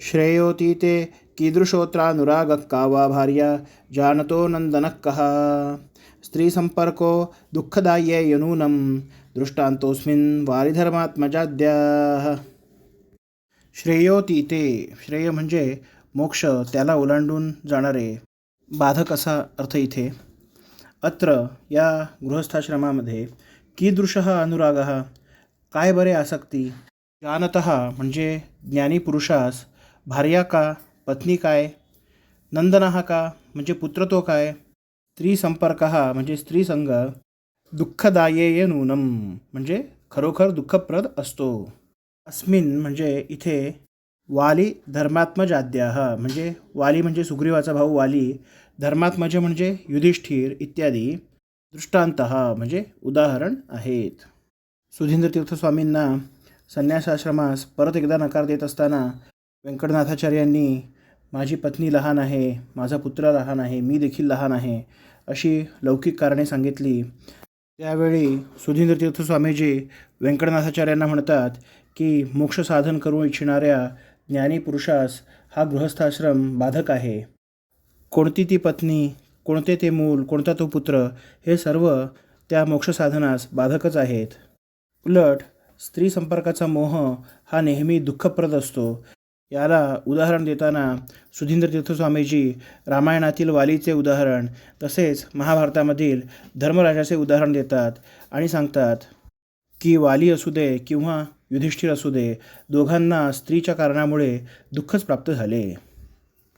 श्रेयोती ते कीदृशोत्रानुरागः का वा भार्या जानतो नन्दनः कः? स्त्रीसम्पर्को दुःखदाय्येयनूनं दृष्टान्तोऽस्मिन् वारिधर्मात्मजाद्याः। श्रेयोती ते श्रेय म्हणजे मोक्ष त्याला ओलांडून जाणारे बाधक असा अर्थ इथे. अत्र या गृहस्थाश्रमामध्ये कीदृश अनुराग? काय बरे आसक्ती? जानत म्हणजे ज्ञानीपुरुषास भार्या का? पत्नी काय? नंदन का? म्हणजे पुत्रत्व काय? स्त्रीसंपर्क म्हणजे स्त्रीसंग दुःखदायेय नूनम म्हणजे खरोखर दुःखप्रद असतो. अस्मिन म्हणजे इथे वाली धर्मात्मजाद्याह म्हणजे वाली म्हणजे सुग्रीवाचा भाऊ वाली धर्मात्मज म्हणजे युधिष्ठिर इत्यादी दृष्टांत म्हणजे उदाहरण आहेत. सुधींद्र तीर्थस्वामींना संन्यासाश्रमास परत एकदा नकार देत असताना व्यंकटनाथाचार्यांनी माझी पत्नी लहान आहे माझा पुत्र लहान आहे मी देखील लहान आहे अशी लौकिक कारणे सांगितली. त्यावेळी सुधींद्र तीर्थस्वामीजी व्यंकटनाथाचार्यांना म्हणतात की मोक्ष साधन करू इच्छिणाऱ्या ज्ञानी पुरुषास हा गृहस्थाश्रम बाधक आहे. कोणती ती पत्नी कोणते ते मूल कोणता तो पुत्र हे सर्व त्या मोक्षसाधनास बाधकच आहेत. उलट स्त्री संपर्काचा मोह हा नेहमी दुःखप्रद असतो. याला उदाहरण देताना सुधींद्र तीर्थस्वामीजी रामायणातील वालीचे उदाहरण तसेच महाभारतामधील धर्मराजाचे उदाहरण देतात आणि सांगतात की वाली असू दे किंवा युधिष्ठिर असू दे दोघांना स्त्रीच्या कारणामुळे दुःखच प्राप्त झाले.